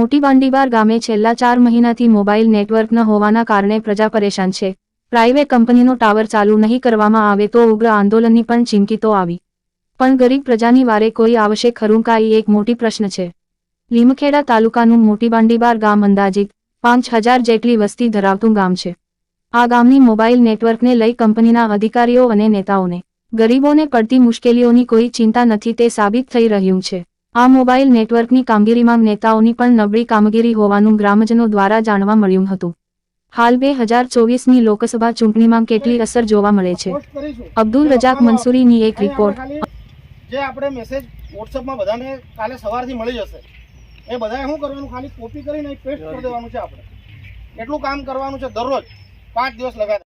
મોટી બાંડીબાર ગામે છેલ્લા ચાર મહિનાથી મોબાઈલ નેટવર્ક ન હોવાના કારણે પ્રજા પરેશાન છે. પ્રાઇવેટ કંપનીનો ટાવર ચાલુ નહીં કરવામાં આવે તો ઉગ્ર આંદોલનની પણ ચીમકી આવી. પણ ગરીબ પ્રજાની વારે કોઈ આવશે ખરું કા એક મોટી પ્રશ્ન છે. લીમખેડા તાલુકાનું મોટી બાંડીબાર ગામ અંદાજિત પાંચ હજાર જેટલી વસ્તી ધરાવતું ગામ છે. આ ગામની મોબાઈલ નેટવર્કને લઈ કંપનીના અધિકારીઓ અને નેતાઓને ગરીબોને પડતી મુશ્કેલીઓની કોઈ ચિંતા નથી તે સાબિત થઈ રહ્યું છે. આ મોબાઈલ નેટવર્કની કામગીરીમાં નેતાઓની પણ નબળી કામગીરી હોવાનું ગ્રામજનો દ્વારા જાણવા મળ્યું હતું. હાલ બે હજાર ચોવીસની લોકસભા ચૂંટણીમાં કેટલી અસર જોવા મળે છે? અબ્દુલ રજાક મંસૂરીની એક રિપોર્ટ જે આપણે મેસેજ વોટ્સઅપમાં બધાને કાલે સવારથી મળી જશે. એ બધાએ શું કરવાનું? ખાલી કોપી કરીને પેસ્ટ કરી દેવાનું છે આપણે. એટલું કામ કરવાનું છે? દરરોજ પાંચ દિવસ લગાતાર.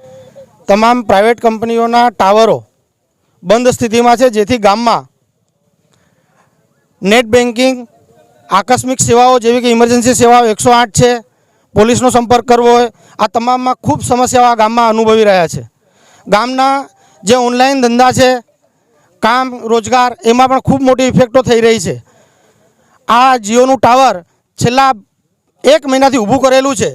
તમામ પ્રાઇવેટ કંપનીઓના ટાવરો બંધ સ્થિતિમાં છે, જેથી ગામમાં નેટ બેન્કિંગ, આકસ્મિક સેવાઓ જેવી કે ઇમરજન્સી સેવાઓ એકસો આઠ છે, પોલીસનો સંપર્ક કરવો હોય, આ તમામમાં ખૂબ સમસ્યાઓ આ ગામમાં અનુભવી રહ્યા છે. ગામના જે ઓનલાઈન ધંધા છે, કામ, રોજગાર, એમાં પણ ખૂબ મોટી ઇફેક્ટો થઈ રહી છે. આ જીઓનું ટાવર છેલ્લા એક મહિનાથી ઊભું કરેલું છે.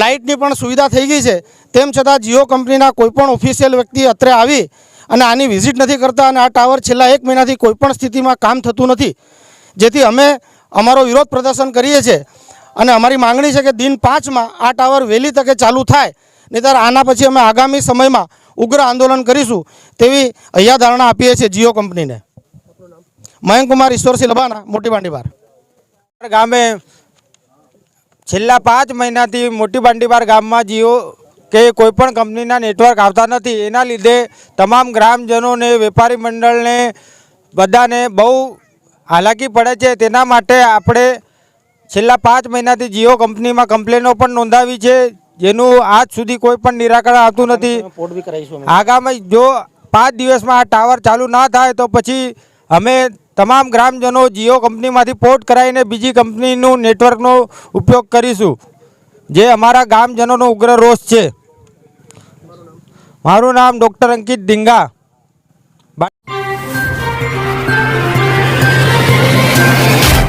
લાઇટની પણ સુવિધા થઈ ગઈ છે. તેમ છતાં જીઓ કંપનીના કોઈપણ ઓફિશિયલ વ્યક્તિ અત્રે આવી અને આની વિઝિટ નથી કરતા અને આ ટાવર છેલ્લા એક મહિનાથી કોઈપણ સ્થિતિમાં કામ થતું નથી. જેથી અમે અમારો વિરોધ પ્રદર્શન કરીએ છીએ અને અમારી માંગણી છે કે દિન પાંચમાં આ ટાવર વહેલી તકે ચાલુ થાય. નહીંતર આના પછી અમે આગામી સમયમાં ઉગ્ર આંદોલન કરીશું તેવી અહીંયા ધારણા આપીએ છીએ જીઓ કંપનીને. મયંક કુમાર, ઈશ્વરસિંહ લબાના, મોટી બાંડીબાર ગામે છેલ્લા પાંચ મહિનાથી મોટી બાંડીબાર ગામમાં જીઓ કે કોઈપણ કંપનીના નેટવર્ક આવતા નથી. એના લીધે તમામ ગ્રામજનોને વેપારી મંડળને બધાને બહુ હાલાકી પડે છે. તેના માટે આપણે છેલ્લા પાંચ મહિનાથી જીઓ કંપનીમાં કમ્પ્લેનો પણ નોંધાવી છે જેનું આજ સુધી કોઈ પણ નિરાકરણ આવતું નથી. આગામી જો પાંચ દિવસમાં આ ટાવર ચાલુ ના થાય તો પછી અમે તમામ ગ્રામજનો જીઓ કંપનીમાંથી પોર્ટ કરાવીને બીજી કંપનીનું નેટવર્કનો ઉપયોગ કરીશું, જે અમારા ગામજનોનો ઉગ્ર રોષ છે. મારું નામ ડૉક્ટર અંકિત ડીંગા